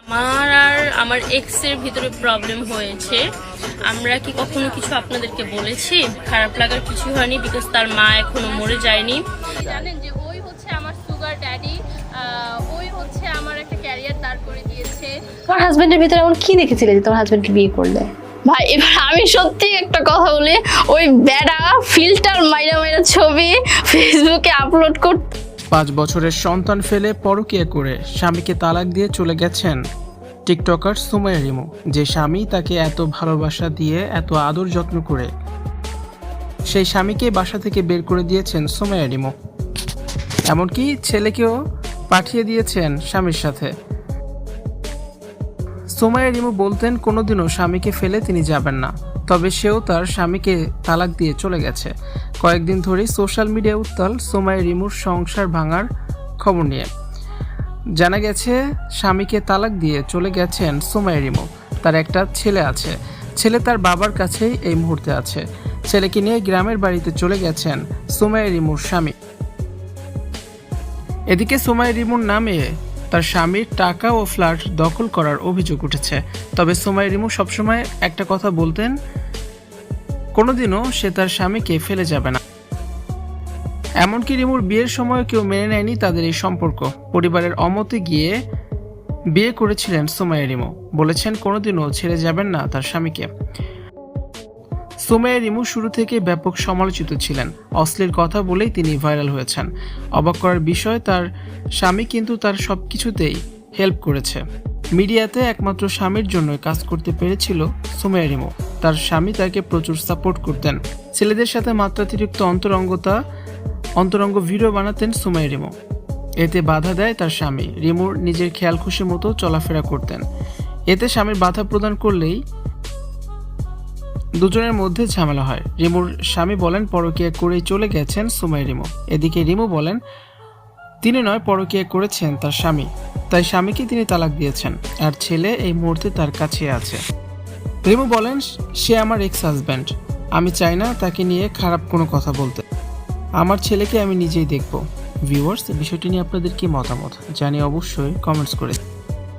আমার আর আমার এক্সের ভিতরে প্রবলেম হয়েছে। আমরা কি কখনো কিছু আপনাদেরকে বলেছি? খারাপ লাগার কিছু হয়নি বিকজ তার মা এখনও মরে যায়নি। জানেন যে ওই হচ্ছে আমার সুগার ড্যাডি ওই হচ্ছে আমার একটা ক্যারিয়ার দাঁড় করে দিয়েছে। তোমার হাজবেন্ডের ভিতরে এমন কি দেখেছিলে যে তোমার হাজবেন্ডকে বিয়ে করলে? ভাই এবার আমি সত্যি একটা কথা বলি ওই বেড়া ফিল্টার মাইরা মাইরা ছবি ফেসবুকে আপলোড করতে পাঁচ বছরের সন্তান ফেলে পরকীয়া করে স্বামীকে তালাক দিয়ে চলে গেছেন টিকটকার সুমাইয়া রিমু, যে স্বামী তাকে এত ভালোবাসা দিয়ে এত আদর যত্ন করে। সেই স্বামীকে বাসা থেকে বের করে দিয়েছেন সুমাইয়া রিমু। এমনকি ছেলেকেও পাঠিয়ে দিয়েছেন স্বামীর সাথে। সুমাইয়া রিমু বলতেন, কোনোদিনও স্বামীকে ফেলে তিনি যাবেন না। তবে সেও তার স্বামীকে তালাক দিয়ে চলে গেছে। কয়েকদিন ধরেই সোশ্যাল মিডিয়া উত্তাল সোমাইয়া রিমুর সংসার ভাঙার খবর নিয়ে। জানা গেছে, স্বামীকে তালাক দিয়ে চলে গেছেন সোমাইয়া রিমু। তার একটা ছেলে আছে। ছেলে তার বাবার কাছেই এই মুহূর্তে আছে। ছেলেকে নিয়ে গ্রামের বাড়িতে চলে গেছেন সোমাইয়া রিমুর স্বামী। এদিকে সোমাই রিমুর নামে তার স্বামীর টাকা ও ফ্ল্যাট দখল করার অভিযোগ উঠেছে। তবে সোমাই রিমু সবসময় একটা কথা বলতেন, কোনোদিনও সে তার স্বামীকে ফেলে যাবে না। এমনকি রিমুর বিয়ের সময় কেউ মেনে নেয়নি তাদের এই সম্পর্ক। পরিবারের অমতে গিয়ে বিয়ে করেছিলেন সোমাইয়া রিমু। বলেছেন, কোনোদিনও ছেড়ে যাবেন না তার স্বামীকে। সুমাইয়া রিমু শুরু থেকে ব্যাপক সমালোচিত ছিলেন। অশ্লীল কথা বলেই তিনি ভাইরাল হয়েছেন। অবাক করার বিষয়, তার স্বামী কিন্তু তার সব কিছুতেই হেল্প করেছে। মিডিয়াতে একমাত্র স্বামীর জন্য কাজ করতে পেরেছিল সুমাইয়া রিমু। তার স্বামী তাকে প্রচুর সাপোর্ট করতেন। ছেলেদের সাথে মাত্রাতিরিক্ত অন্তরঙ্গতা, অন্তরঙ্গ ভিডিও বানাতেন সুমাইয়া রিমু। এতে বাধা দেয় তার স্বামী। রিমুর নিজের খেয়াল খুশি মতো চলাফেরা করতেন। এতে স্বামীর বাধা প্রদান করলেই দুজনের মধ্যে ঝামেলা হয়। রিমুর স্বামী বলেন, পরকীয়া করেই চলে গেছেন সুমাই রিমু। এদিকে রিমু বলেন, তিনি নয়, পরকীয়া করেছেন তার স্বামী। তাই স্বামীকে তিনি তালাক দিয়েছেন। আর ছেলে এই মুহূর্তে তার কাছে আছে। রিমু বলেন, সে আমার এক্স হাজব্যান্ড আমি চাই না তাকে নিয়ে খারাপ কোনো কথা বলতে। আমার ছেলেকে আমি নিজেই দেখব। ভিউয়ার্স, বিষয়টি নিয়ে আপনাদের কি মতামত? জানি অবশ্যই কমেন্টস করে